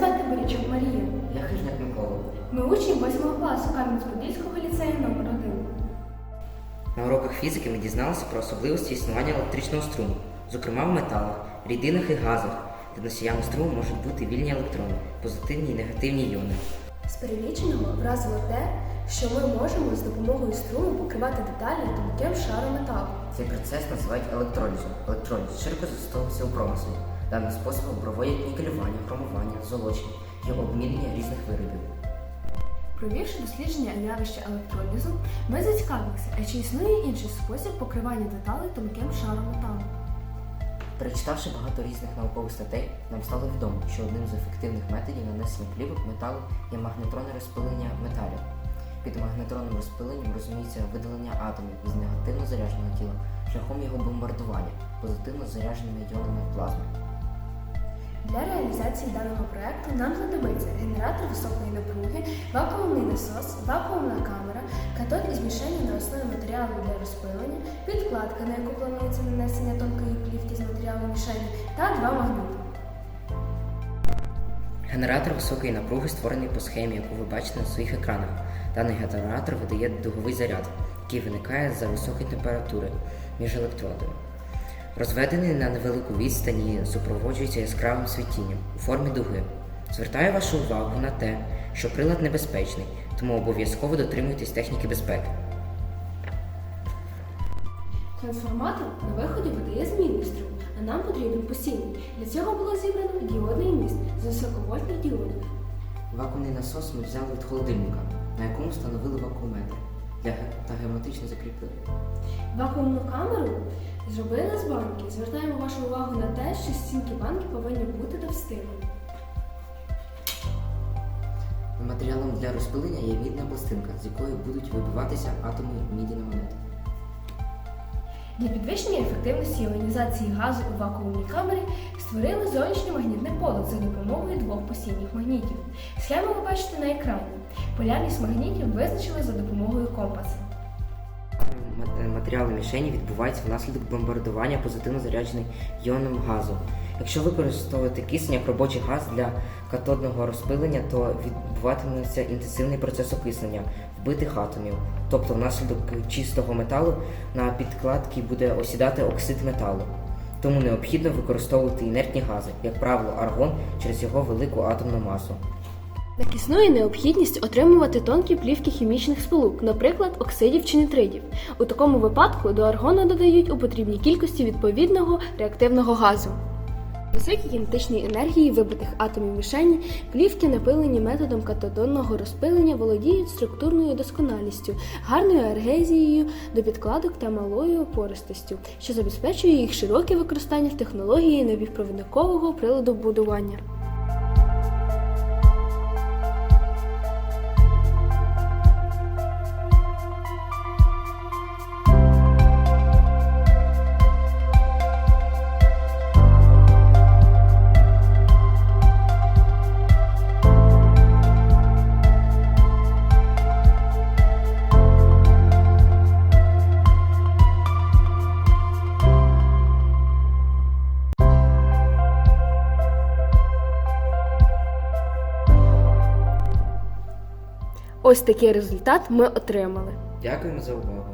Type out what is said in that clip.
Бойчук Марія. Я хижняк Микола. Ми учні 8 класу Кам'янець-Подільського ліцею номер 1 На уроках фізики ми дізналися про особливості існування електричного струму, зокрема в металах, рідинах і газах, де носіями струму можуть бути вільні електрони, позитивні і негативні іони. З переліченого вразило те, що ми можемо з допомогою струму покривати деталі тонким шаром металу. Цей процес називають електролізом. Електроліз широко застосовується у промислі. Даним способом проводять нікелювання, хромування, золочення і обмінення різних виробів. Провівши дослідження явища електролізу, ми зацікавилися, а чи існує інший спосіб покривання деталей тонким шаром металу. Перечитавши багато різних наукових статей, нам стало відомо, що одним з ефективних методів нанесення плівок металу є магнетронне розпилення металів. Під магнетронним розпиленням розуміється видалення атомів із негативно зарядженого тіла шляхом його бомбардування позитивно зарядженими іонами плазми. Для реалізації даного проекту нам знадобиться генератор високої напруги, вакуумний насос, вакуумна камера, катод із мішені на основі матеріалу для розпилення, підкладка, на яку планується нанесення тонкої плівки з матеріалу мішені, та два магніти. Генератор високої напруги створений по схемі, яку ви бачите на своїх екранах. Даний генератор видає дуговий заряд, який виникає за високої температури між електродами. Розведений на невелику відстані супроводжується яскравим світінням у формі дуги. Звертаю вашу увагу на те, що прилад небезпечний, тому обов'язково дотримуйтесь техніки безпеки. Трансформатор на виході видає змінний струм, а нам потрібен постійний. Для цього було зібрано діодний міст з високовольтних діодів. Вакуумний насос ми взяли від холодильника, на якому встановили вакууметр та герметично закріпили. Вакуумну камеру зробили з банки. Звертаємо вашу увагу на те, що стінки банки повинні бути товстими. Матеріалом для розпилення є мідна пластинка, з якої будуть вибиватися атоми міді на монети. Для підвищення ефективності іонізації газу у вакуумній камері створили зовнішнє магнітне поле за допомогою двох постійних магнітів. Схему ви бачите на екрані. Полярність магнітів визначили за допомогою компаса. Мат- Матеріали мішені відбуваються внаслідок бомбардування позитивно заряджений іоном газу. Якщо використовувати кисень як робочий газ для катодного розпилення, то відбуватиметься інтенсивний процес окиснення вбитих атомів. Тобто внаслідок чистого металу на підкладці буде осідати оксид металу. Тому необхідно використовувати інертні гази, як правило, аргон через його велику атомну масу. Так існує необхідність отримувати тонкі плівки хімічних сполук, наприклад, оксидів чи нитридів. У такому випадку до аргону додають у потрібній кількості відповідного реактивного газу. Високій кінетичній енергії вибитих атомів мішені плівки, напилені методом катодонного розпилення, володіють структурною досконалістю, гарною ергезією до підкладок та малою пористостю, що забезпечує їх широке використання в технології напівпровідникового приладу будування. Ось такий результат ми отримали. Дякуємо за увагу!